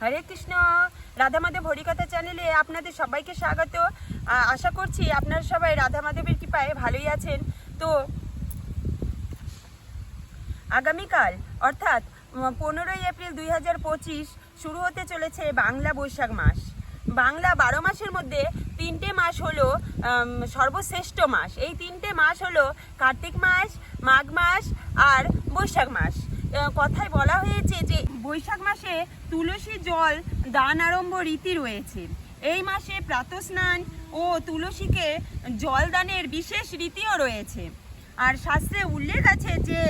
হরে কৃষ্ণ। রাধা মাধব হরিকথা চ্যানেলে আপনাদের সবাইকে স্বাগত। আশা করছি আপনারা সবাই রাধা মাধবের কৃপায় ভালোই আছেন। তো আগামীকাল, অর্থাৎ পনেরোই এপ্রিল দুই হাজার পঁচিশ শুরু হতে চলেছে বাংলা বৈশাখ মাস। বাংলা বারো মাসের মধ্যে তিনটে মাস হলো সর্বশ্রেষ্ঠ মাস। এই তিনটে মাস হলো কার্তিক মাস, মাঘ মাস আর বৈশাখ মাস। কথায় বলা হয়েছে যে বৈশাখ মাসে তুলসী জল দান আরম্ভ রীতি রয়েছে। এই মাসে প্রাতস্নান ও তুলসীকে জল দানের বিশেষ রীতিও রয়েছে। আর শাস্ত্রে উল্লেখ আছে যে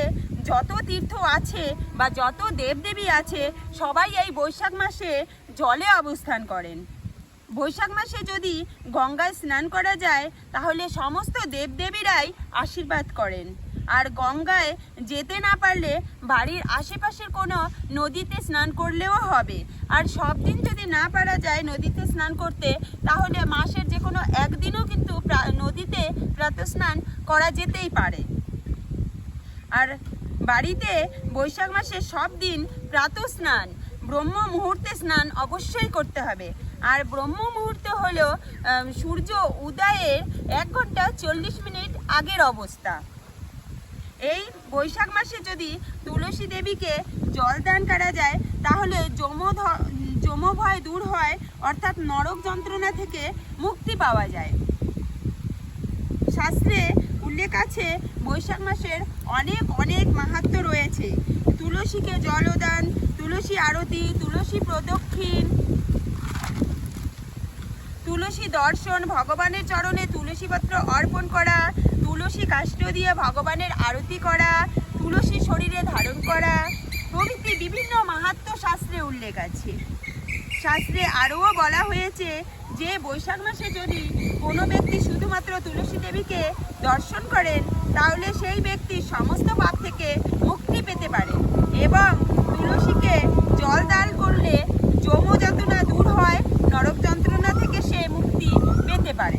যত তীর্থ আছে বা যত দেবদেবী আছে, সবাই এই বৈশাখ মাসে জলে অবস্থান করেন। বৈশাখ মাসে যদি গঙ্গায় স্নান করা যায়, তাহলে সমস্ত দেবদেবীরাই আশীর্বাদ করেন। আর গঙ্গায় যেতে না পারলে বাড়ির আশেপাশের কোনো নদীতে স্নান করলেও হবে। আর সব দিন যদি না পারা যায় নদীতে স্নান করতে, তাহলে মাসের যে কোনো একদিনও কিন্তু নদীতে প্রাতঃস্নান করা যেতেই পারে। আর বাড়িতে বৈশাখ মাসে সব দিন প্রাতঃ স্নান ব্রহ্ম মুহূর্তে স্নান অবশ্যই করতে হবে। আর ব্রহ্ম মুহূর্ত হলো সূর্য উদয়ের এক ঘণ্টা চল্লিশ মিনিট আগের অবস্থা। এই বৈশাখ মাসে যদি তুলসী দেবীকে জল দান করা যায়, তাহলে যমধ ভয় দূর হয়, অর্থাৎ নরক যন্ত্রণা থেকে মুক্তি পাওয়া যায়। শাস্ত্রে উল্লেখ আছে, বৈশাখ মাসের অনেক অনেক মাহাত্ম রয়েছে। তুলসীকে জলদান, তুলসী আরতি, তুলসী প্রদক্ষিণ তুলসী দর্শন, ভগবানের চরণে তুলসী পত্র অর্পণ করা, তুলসী কাষ্ট দিয়ে ভগবানের আরতি করা, তুলসী শরীরে ধারণ করা, প্রভৃতি বিভিন্ন মাহাত্ম শাস্ত্রে উল্লেখ আছে। শাস্ত্রে আরও বলা হয়েছে যে, বৈশাখ মাসে যদি কোনো ব্যক্তি শুধুমাত্র তুলসী দেবীকে দর্শন করেন, তাহলে সেই ব্যক্তি সমস্ত পাপ থেকে মুক্তি পেতে পারে এবং তুলসীকে জল দান করলে যম যাতনা দূর হয় নরক যন্ত্রণা থেকে সে মুক্তি পেতে পারে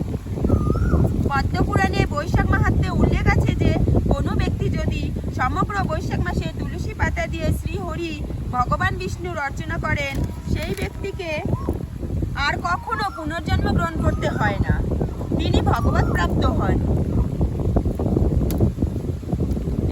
পদ্মপুরাণে বৈশাখ মাহাত্মে উল্লেখ আছে যে কোনো ব্যক্তি যদি সমগ্র বৈশাখ মাসে তুলসী পাতা দিয়ে শ্রী হরি ভগবান বিষ্ণুর অর্চনা করেন। সেই ব্যক্তিকে আর কখনো পুনর্জন্ম গ্রহণ করতে হয় না। তিনি ভগবত প্রাপ্ত হন।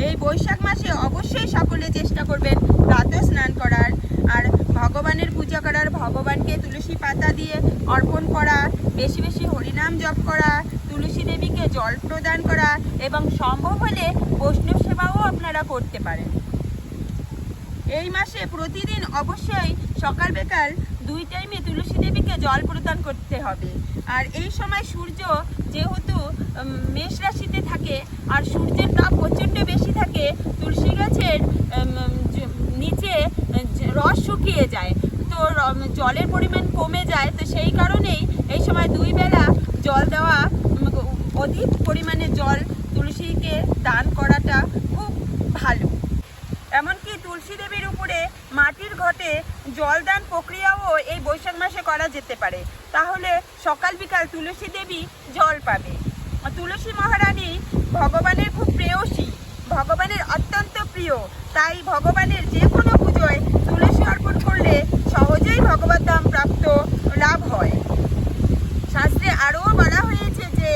এই বৈশাখ মাসে অবশ্যই সকলে চেষ্টা করবেন প্রাতঃ স্নান করার। আর ভগবানের পূজা করার ভগবানকে তুলসী পাতা দিয়ে অর্পণ করা, বেশি বেশি হরিনাম জপ করা, তুলসী দেবীকে জল প্রদান করা এবং সম্ভব হলে বৈষ্ণব সেবাও আপনারা করতে পারেন। এই মাসে প্রতিদিন অবশ্যই সকাল বেকাল দুই টাইমে তুলসী দেবীকে জল প্রদান করতে হবে। আর এই সময় সূর্য যেহেতু মেষ রাশিতে থাকে আর সূর্যের তাপ প্রচণ্ড বেশি থাকে, তুলসী গাছের নিচে রস শুকিয়ে যায়। জলের পরিমাণ কমে যায়, তো সেই কারণেই এই সময় দুই বেলা জল দেওয়া অধিক পরিমাণে জল তুলসীকে দান করাটা খুব ভালো। এমনকি তুলসী দেবীর উপরে মাটির ঘটে জলদান প্রক্রিয়াও এই বৈশাখ মাসে করা যেতে পারে। তাহলে সকাল বিকাল তুলসী দেবী জল পাবে। তুলসী মহারানী ভগবানের খুব প্রেয়সী, ভগবানের অত্যন্ত প্রিয়। তাই ভগবানের যে কোনো পুজোয় তুলসী অর্পণ করলে সহজেই ভগবত ধাম প্রাপ্ত লাভ হয়। শাস্ত্রে আরও বলা হয়েছে যে,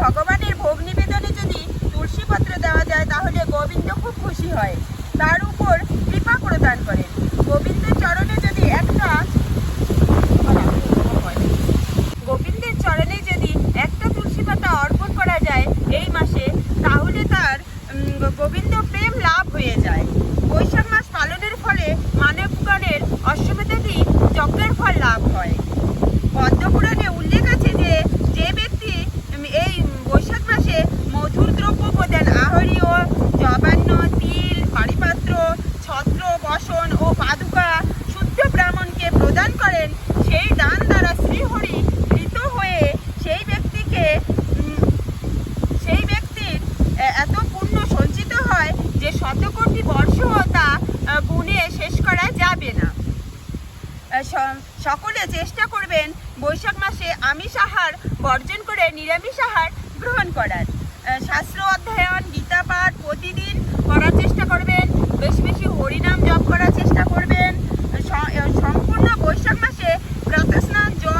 ভগবানের ভোগ নিবেদনে যদি তুলসী পত্র দেওয়া যায়, তাহলে গোবিন্দ খুব খুশি হয়। তার উপর কৃপা প্রদান করেন। গোবিন্দের চরণে যদি একটা গোবিন্দের চরণে যদি একটা তুলসী পাতা অর্পণ করা যায় এই মাসে, তাহলে তার গোবিন্দ প্রেম লাভ হয়ে যায়। বৈশাখ মাস বর্ষতা বর্ষও শেষ করা যাবে না। সকলে চেষ্টা করবেন বৈশাখ মাসে আমিষ আহার বর্জন করে নিরামিষ আহার গ্রহণ করার। শাস্ত্র অধ্যয়ন, গীতা পাঠ প্রতিদিন করার চেষ্টা করবেন, বেশি বেশি হরিনাম জপ করার চেষ্টা করবেন। সম্পূর্ণ বৈশাখ মাসে প্রাতস্নান জল